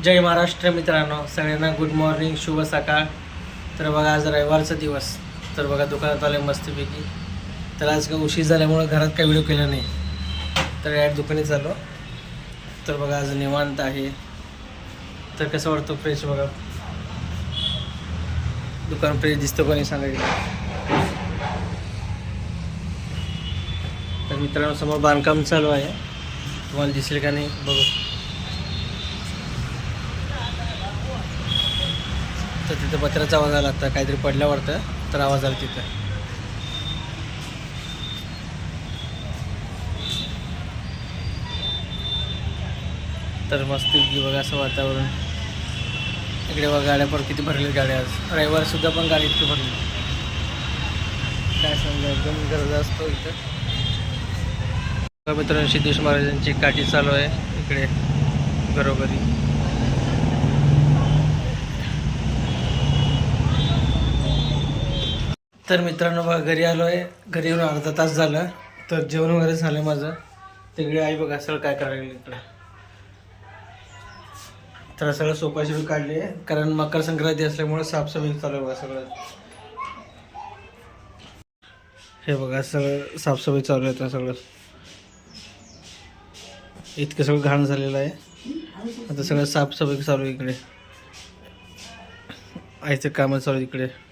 जय महाराष्ट्र मित्रांनो सगळ्यांना good morning शुभ सकाळ. तर बघा आज रविवारचा दिवस. तर बघा दुकानात आले मस्तपैकी. तर आज का उशीर झाल्यामुळं घरात काही व्हिडिओ केला नाही. तर या दुकानी चाललो. तर बघा आज निवांत आहे. तर कसं वाटतं फ्रेश बघा? दुकान फ्रेश दिसतं कोणी सांगायचं तर मित्रांनो समोर बांधकाम चालू आहे. तुम्हाला दिसेल का नाही? बघू. तर तिथं पत्र्याचा आवाज आला आता काहीतरी पडल्यावरतं तर आवाज आला तिथं. तर मस्त बघा असं वातावरण. इकडे बघा गाड्या पण किती भरले गाड्या आज. रविवार सुद्धा पण गाडी इतकी भरली. काय समजा एकदम गरज असतो इथं. बघा मित्रांनो सिद्धेश महाराजांची काठी चालू आहे इकडे घरोघरी. तर मित्रांनो बघा घरी आलो आहे घरी येऊन अर्धा तास झाला. तर जेवण वगैरे झालं माझं. तिकडे आई बघा सगळं काय करायला लागलं इकडं. तर सगळं सोपाशी शिवी काढली. आहे कारण मकर संक्रांती असल्यामुळे साफसफाई चालू आहे बघा सगळं. हे बघा सगळं साफसफाई चालू आहे आता सगळं. इतकं सगळं घाण झालेलं आहे. आता सगळं साफसफाई चालू आहे इकडे. आईचं कामं चालू आहे इकडे.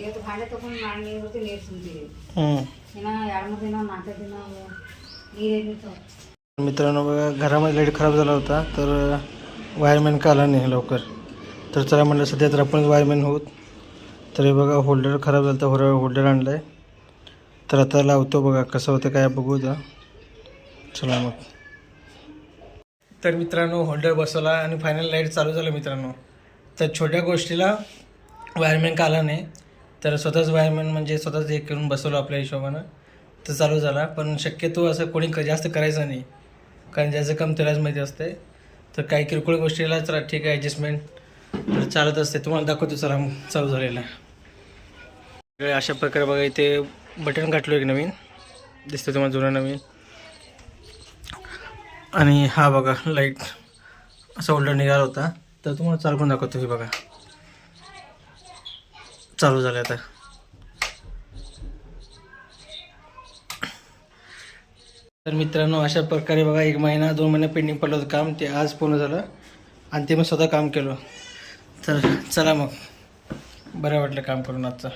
ಇವತ್ತು ಬಾಳೆ ತಗೊಂಡು ಮಾಡಿ ನೀರು ಹೊತ್ತು ನೀರು ತುಂಬ್ತೀವಿ हम्म. ಇನ್ನು ಎರಡು ಮೂರು ದಿನ ನಾಲ್ಕು ದಿನ ನೀರೇನಿರ್ತಾವೆ मित्रांनो बघा घरामध्ये लाईट खराब झाला होता तर वायरमॅन का आला नाही लवकर तर चला म्हणलं सध्या तर आपणच वायरमॅन होत तर हे बघा होल्डर खराब झाला होता होल्डर आणला आहे तर आता लावतो बघा कसं होतं काय बघू द्या चला मग तर मित्रांनो होल्डर बसवला आणि फायनल लाईट चालू झालं मित्रांनो तर छोट्या गोष्टीला वायरमॅन का आला नाही. तर स्वतःच वायरमॅन म्हणजे स्वतःच हे करून बसवलं आपल्या हिशोबानं. तर चालू झाला. पण शक्यतो असं कोणी क- जास्त करायचं नाही. कारण ज्याचं काम त्यालाच माहिती असते तर काही किरकोळ गोष्टीला चला ठीक आहे ॲडजस्टमेंट तर चालत असते तुम्हाला दाखवतो चला चालू झालेला अशा प्रकारे बघा इथे बटन घातलो एक नवीन. दिसतं तुम्हाला जुनं नवीन. आणि हा बघा लाइट असा ओल्डर निघाला होता. तर तुम्हाला चालकून दाखवतो हे बघा. चालू झालं आता. तर मित्रांनो अशा प्रकारे बघा एक महिना दोन महिना पेंडिंग पडलं होतं काम ते आज पूर्ण झालं. आणि ते मग स्वतः काम केलं. तर चला मग. बरं वाटलं काम करून आजचं.